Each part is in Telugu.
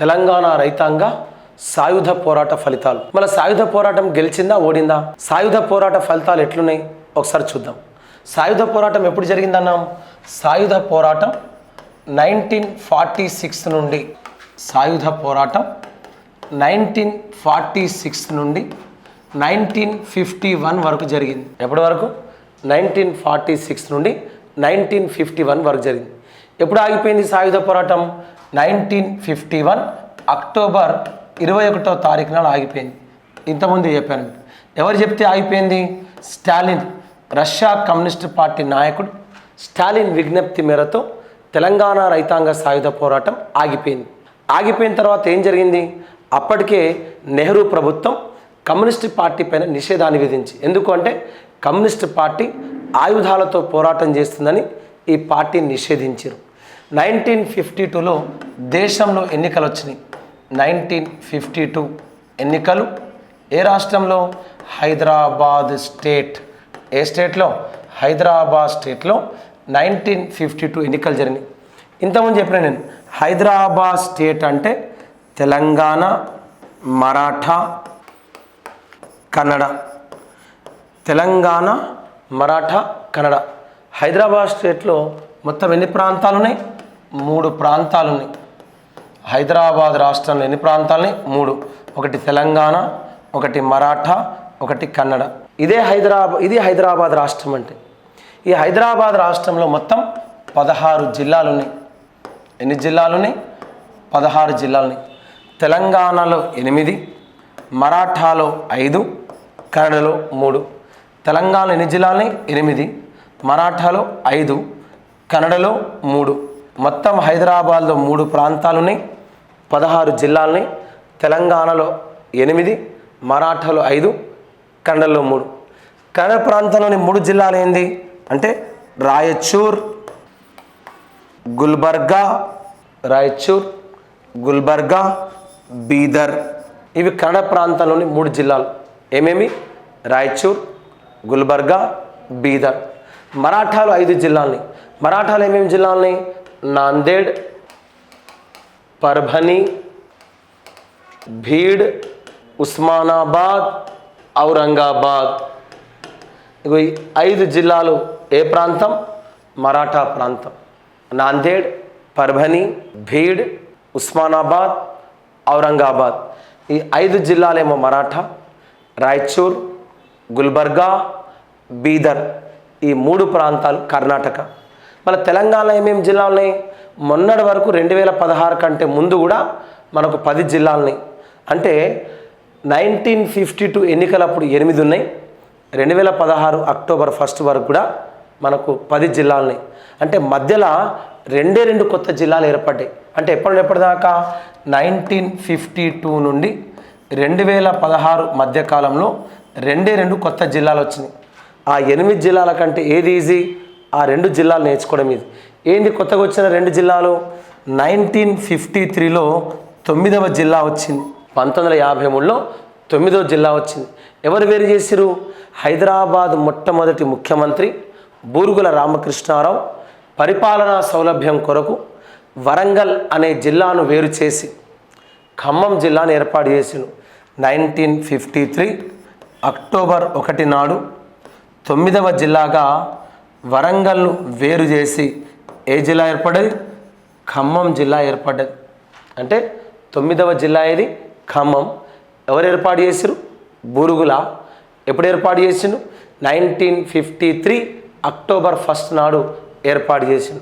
తెలంగాణ రైతాంగ సాయుధ పోరాట ఫలితాలు. మన సాయుధ పోరాటం గెలిచిందా ఓడిందా? సాయుధ పోరాట ఫలితాలు ఎట్లున్నాయి? ఒకసారి చూద్దాం. సాయుధ పోరాటం ఎప్పుడు జరిగిందన్నాం? సాయుధ పోరాటం నైన్టీన్ ఫార్టీ సిక్స్ నుండి. సాయుధ పోరాటం నైన్టీన్ ఫార్టీ సిక్స్ నుండి నైన్టీన్ ఫిఫ్టీ వన్ వరకు జరిగింది. ఎప్పటి వరకు? నైన్టీన్ ఫార్టీ సిక్స్ నుండి నైన్టీన్ ఫిఫ్టీ వన్ వరకు జరిగింది. ఎప్పుడు ఆగిపోయింది సాయుధ పోరాటం? నైన్టీన్ ఫిఫ్టీ వన్ అక్టోబర్ ఇరవై ఒకటో తారీఖు నాడు ఆగిపోయింది. ఇంతకుముందు చెప్పాను. మీకు. ఎవరు చెప్తే ఆగిపోయింది? స్టాలిన్. రష్యా కమ్యూనిస్ట్ పార్టీ నాయకుడు స్టాలిన్ విజ్ఞప్తి మేరతో తెలంగాణ రైతాంగ సాయుధ పోరాటం ఆగిపోయింది. ఆగిపోయిన తర్వాత ఏం జరిగింది? అప్పటికే నెహ్రూ ప్రభుత్వం కమ్యూనిస్ట్ పార్టీ పైన నిషేధాన్ని విధించి ఎందుకు అంటే కమ్యూనిస్ట్ పార్టీ ఆయుధాలతో పోరాటం చేస్తుందని ఈ పార్టీని నిషేధించారు నైన్టీన్ ఫిఫ్టీ టూలో దేశంలో ఎన్నికలు వచ్చినాయి నైన్టీన్ ఫిఫ్టీ టూ ఎన్నికలు. ఏ రాష్ట్రంలో? హైదరాబాద్ స్టేట్. ఏ స్టేట్లో? హైదరాబాద్ స్టేట్లో నైన్టీన్ ఫిఫ్టీ టూ ఎన్నికలు జరిగినాయి. ఇంతకుముందు చెప్పిన నేను హైదరాబాద్ స్టేట్ అంటే తెలంగాణ మరాఠా కన్నడ. తెలంగాణ మరాఠా కన్నడ. హైదరాబాద్ స్టేట్లో మొత్తం ఎన్ని ప్రాంతాలు ఉన్నాయి మూడు ప్రాంతాలు ఉన్నాయి హైదరాబాద్ రాష్ట్రంలో ఎన్ని ప్రాంతాలని? మూడు. ఒకటి తెలంగాణ ఒకటి మరాఠా ఒకటి కన్నడ. ఇదే హైదరాబాద్ ఇది హైదరాబాద్ రాష్ట్రం అంటే. ఈ హైదరాబాద్ రాష్ట్రంలో మొత్తం పదహారు జిల్లాలు ఉన్నాయి ఎన్ని జిల్లాలు ఉన్నాయి పదహారు జిల్లాలు ఉన్నాయి తెలంగాణలో ఎనిమిది మరాఠాలో ఐదు కన్నడలో మూడు. తెలంగాణ ఎన్ని జిల్లాలని ఎనిమిది. మరాఠాలో ఐదు కన్నడలో మూడు. మొత్తం హైదరాబాద్లో మూడు ప్రాంతాలు ఉన్నాయి పదహారు జిల్లాలని తెలంగాణలో ఎనిమిది మరాఠాలో ఐదు కన్నడలో మూడు. కన్నడ ప్రాంతంలోని మూడు జిల్లాలు ఏంది? అంటే రాయచూర్ గుల్బర్గా రాయచూర్ గుల్బర్గా బీదర్. ఇవి కన్నడ ప్రాంతంలోని మూడు జిల్లాలు. ఏమేమి? రాయచూర్ గుల్బర్గా బీదర్. మరాఠాలు ఐదు జిల్లాలని మరాఠాలు ఏమేమి జిల్లాలని నాందేడ్ పర్భని భీడ్ ఉస్మానాబాద్ ఔరంగాబాద్ ఇగో ఈ ఐదు జిల్లాలు ఏ ప్రాంతం మరాఠా ప్రాంతం నాందేడ్ పర్భని భీడ్ ఉస్మానాబాద్ ఔరంగాబాద్ ఈ ఐదు జిల్లాలేమో మరాఠా రాయచూర్ గుల్బర్గా బీదర్ ఈ మూడు ప్రాంతాలు కర్ణాటక. మన తెలంగాణలో ఏమేమి జిల్లాలు ఉన్నాయి? మొన్నటి వరకు రెండు వేల పదహారు కంటే ముందు కూడా మనకు పది జిల్లాలు ఉన్నాయి. అంటే నైన్టీన్ ఫిఫ్టీ టూ ఎన్నికలప్పుడు ఎనిమిది ఉన్నాయి. రెండు వేల పదహారు అక్టోబర్ ఫస్ట్ వరకు కూడా మనకు పది జిల్లాలు ఉన్నాయి. అంటే మధ్యలో రెండే రెండు కొత్త జిల్లాలు ఏర్పడ్డాయి. అంటే ఎప్పటి ఎప్పటిదాకా? నైన్టీన్ ఫిఫ్టీ టూ నుండి రెండు వేల పదహారు మధ్యకాలంలో రెండే రెండు కొత్త జిల్లాలు వచ్చినాయి. ఆ ఎనిమిది జిల్లాల కంటే ఏది ఈజీ ఆ రెండు జిల్లాలు నేర్చుకోవడం ఇది. ఏంది కొత్తగా వచ్చిన రెండు జిల్లాలు? నైన్టీన్ ఫిఫ్టీ త్రీలో తొమ్మిదవ జిల్లా వచ్చింది. పంతొమ్మిది వందల యాభై మూడులో తొమ్మిదవ జిల్లా వచ్చింది. ఎవరు వేరు చేసిరు హైదరాబాద్ మొట్టమొదటి ముఖ్యమంత్రి బూరుగుల రామకృష్ణారావు. పరిపాలనా సౌలభ్యం కొరకు వరంగల్ అనే జిల్లాను వేరు చేసి ఖమ్మం జిల్లాను ఏర్పాటు చేసిండు. నైన్టీన్ ఫిఫ్టీ త్రీ అక్టోబర్ ఒకటి నాడు తొమ్మిదవ జిల్లాగా వరంగల్ను వేరు చేసి ఏ జిల్లా ఏర్పడ్డది? ఖమ్మం జిల్లా ఏర్పడ్డది. అంటే తొమ్మిదవ జిల్లా ఏది? ఖమ్మం. ఎవరు ఏర్పాటు చేసిరు? బూరుగుల. ఎప్పుడు ఏర్పాటు చేసిండు? Nineteen fifty three October first నాడు ఏర్పాటు చేసిండు.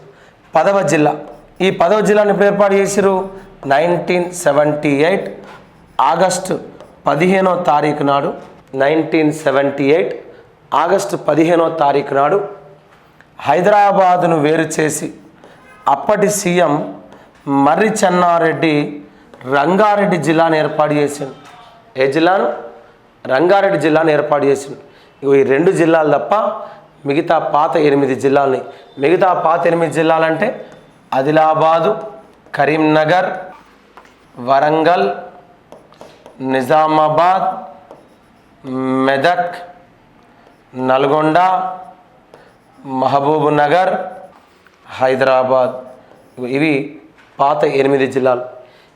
పదవ జిల్లా. ఈ పదవ జిల్లాను ఎప్పుడు ఏర్పాటు చేసిరు? నైన్టీన్ సెవెంటీ ఎయిట్ ఆగస్టు పదిహేనో తారీఖు నాడు. నైన్టీన్ సెవెంటీ ఎయిట్ ఆగస్టు పదిహేనో తారీఖు నాడు హైదరాబాదును వేరు చేసి అప్పటి సీఎం మర్రి చెన్నారెడ్డి రంగారెడ్డి జిల్లాను ఏర్పాటు చేసిండు. ఏ జిల్లాను? రంగారెడ్డి జిల్లాను ఏర్పాటు చేసిండు. ఈ రెండు జిల్లాలు తప్ప మిగతా పాత ఎనిమిది జిల్లాలని. మిగతా పాత ఎనిమిది జిల్లాలంటే ఆదిలాబాదు కరీంనగర్ వరంగల్ నిజామాబాద్ మెదక్ నల్గొండ మహబూబ్ నగర్ హైదరాబాద్. ఇవి పాత ఎనిమిది జిల్లాలు.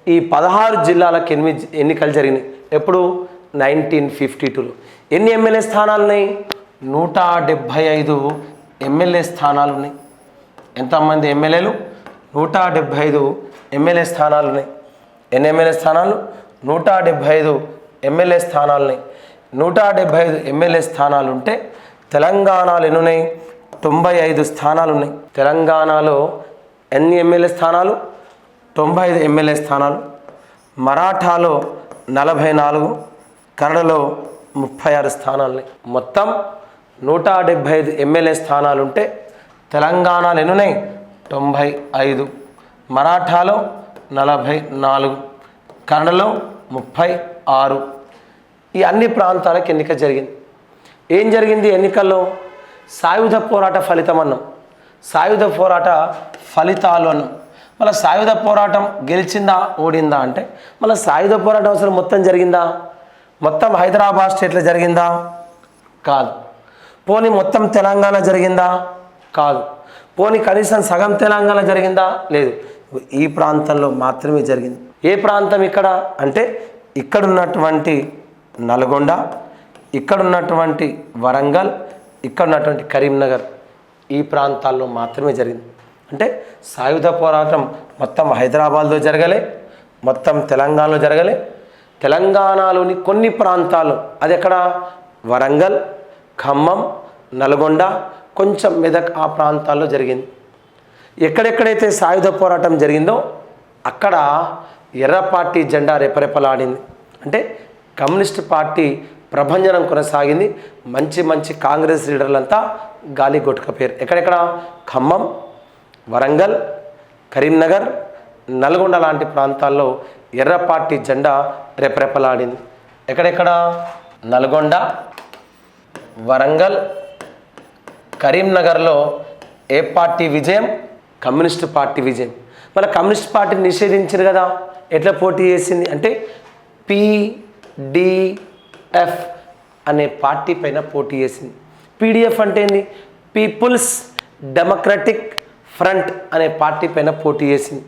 ఈ పదహారు జిల్లాలకు ఎనిమిది ఎన్నికలు జరిగినాయి. ఎప్పుడు? నైన్టీన్ ఫిఫ్టీ టూలో. ఎన్ని ఎమ్మెల్యే స్థానాలు ఉన్నాయి? నూట డెబ్భై ఐదు ఎమ్మెల్యే స్థానాలు ఉన్నాయి. ఎంతమంది ఎమ్మెల్యేలు? నూట డెబ్భై ఐదు ఎమ్మెల్యే స్థానాలు ఉన్నాయి. ఎన్ని ఎమ్మెల్యే స్థానాలు? నూట డెబ్భై ఐదు ఎమ్మెల్యే స్థానాలు ఉన్నాయి. నూట డెబ్భై ఐదు ఎమ్మెల్యే స్థానాలు ఉంటే తెలంగాణలో ఎన్నున్నాయి తొంభై ఐదు స్థానాలు ఉన్నాయి తెలంగాణలో ఎన్ని ఎమ్మెల్యే స్థానాలు? తొంభై ఐదు ఎమ్మెల్యే స్థానాలు. మరాఠాలో నలభై నాలుగు కన్నడలో ముప్పై ఆరు స్థానాలు ఉన్నాయి మొత్తం నూట డెబ్భై ఐదు ఎమ్మెల్యే స్థానాలు ఉంటే తెలంగాణలో ఎన్ని ఉన్నాయి తొంభై ఐదు. మరాఠాలో నలభై నాలుగు కన్నడలో ముప్పై ఆరు. ఈ అన్ని ప్రాంతాలకు ఎన్నిక జరిగింది. ఏం జరిగింది ఎన్నికల్లో? సాయుధ పోరాట ఫలితం అన్నాం. సాయుధ పోరాట ఫలితాలు అన్నాం. మళ్ళీ సాయుధ పోరాటం గెలిచిందా ఓడిందా అంటే మళ్ళీ సాయుధ పోరాటం అసలు మొత్తం జరిగిందా? మొత్తం హైదరాబాద్ స్టేట్లో జరిగిందా? కాదు. పోనీ మొత్తం తెలంగాణ జరిగిందా? కాదు. పోనీ కనీసం సగం తెలంగాణ జరిగిందా? లేదు. ఈ ప్రాంతంలో మాత్రమే జరిగింది. ఏ ప్రాంతం ఇక్కడ? అంటే ఇక్కడ ఉన్నటువంటి నల్గొండ ఇక్కడ ఉన్నటువంటి వరంగల్ ఇక్కడ ఉన్నటువంటి కరీంనగర్ ఈ ప్రాంతాల్లో మాత్రమే జరిగింది. అంటే సాయుధ పోరాటం మొత్తం హైదరాబాద్లో జరగలే మొత్తం తెలంగాణలో జరగలే. తెలంగాణలోని కొన్ని ప్రాంతాలు అది ఎక్కడ? వరంగల్ ఖమ్మం నల్గొండ కొంచెం మెదక్ ఆ ప్రాంతాల్లో జరిగింది. ఎక్కడెక్కడైతే సాయుధ పోరాటం జరిగిందో అక్కడ ఎర్ర పార్టీ జెండా రెపరెపలాడింది. అంటే కమ్యూనిస్ట్ పార్టీ ప్రభంజనం కొనసాగింది. మంచి మంచి కాంగ్రెస్ లీడర్లంతా గాలి కొట్టుకపోయారు ఎక్కడెక్కడ? ఖమ్మం వరంగల్ కరీంనగర్ నల్గొండ లాంటి ప్రాంతాల్లో ఎర్ర పార్టీ జెండా రెపరెపలాడింది. ఎక్కడెక్కడ? నల్గొండ వరంగల్ కరీంనగర్లో ఏ పార్టీ విజయం? కమ్యూనిస్ట్ పార్టీ విజయం. మన కమ్యూనిస్ట్ పార్టీని నిషేధించారు కదా. ఎట్లా పోటీ చేసింది? అంటే ఎఫ్ అనే పార్టీ పైన పోటీ చేసింది. పీడిఎఫ్ అంటే ఏంది? పీపుల్స్ డెమోక్రటిక్ ఫ్రంట్ అనే పార్టీ పైన పోటీ చేసింది.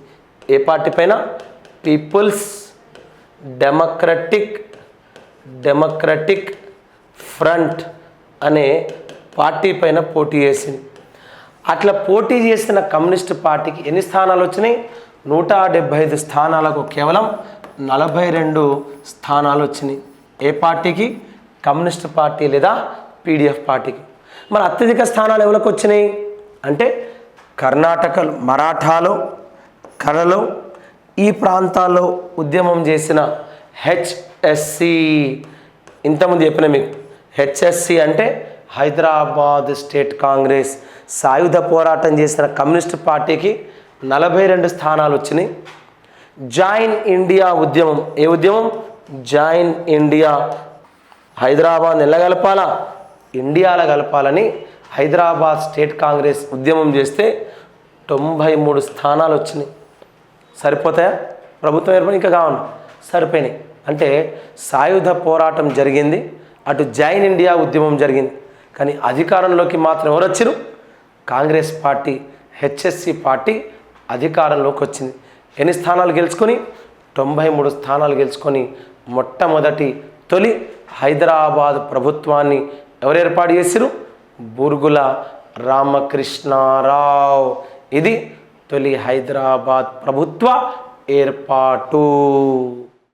ఏ పార్టీ పైన? పీపుల్స్ డెమోక్రటిక్ డెమోక్రటిక్ ఫ్రంట్ అనే పార్టీ పైన పోటీ చేసింది. అట్లా పోటీ చేసిన కమ్యూనిస్ట్ పార్టీకి ఎన్ని స్థానాలు వచ్చినాయి? నూట డెబ్భై ఐదు స్థానాలకు కేవలం నలభై రెండు స్థానాలు వచ్చినాయి. ఏ పార్టీకి? కమ్యూనిస్ట్ పార్టీ లేదా పీడిఎఫ్ పార్టీకి? మరి అత్యధిక స్థానాలు ఎవరికి వచ్చినాయి? అంటే కర్ణాటక మరాఠాలో కళలో ఈ ప్రాంతాల్లో ఉద్యమం చేసిన హెచ్ఎస్సి. ఇంతకుముందు చెప్పిన మీకు హెచ్ఎస్సి అంటే హైదరాబాద్ స్టేట్ కాంగ్రెస్. సాయుధ పోరాటం చేసిన కమ్యూనిస్ట్ పార్టీకి నలభై రెండు స్థానాలు వచ్చినాయి. జాయిన్ ఇండియా ఉద్యమం ఏ ఉద్యమం? Join India. హైదరాబాద్ ఎల్లగలపాలా ఇండియాలో కలపాలని హైదరాబాద్ స్టేట్ కాంగ్రెస్ ఉద్యమం చేస్తే తొంభై మూడు స్థానాలు వచ్చినాయి. సరిపోతాయా? ప్రభుత్వం ఏర్పడి ఇంకా కావాలి సరిపోయినాయి. అంటే సాయుధ పోరాటం జరిగింది. అటు జైన్ ఇండియా ఉద్యమం జరిగింది. కానీ అధికారంలోకి మాత్రం ఎవరు వచ్చారు? కాంగ్రెస్ పార్టీ హెచ్ఎస్సి పార్టీ అధికారంలోకి వచ్చింది. ఎన్ని స్థానాలు గెలుచుకొని? తొంభై మూడు స్థానాలు గెలుచుకొని మొట్టమొదటి తొలి హైదరాబాద్ ప్రభుత్వాన్ని ఎవరు ఏర్పాటు చేసిరు బుర్గుల రామకృష్ణారావు. ఇది తొలి హైదరాబాద్ ప్రభుత్వ ఏర్పాటు.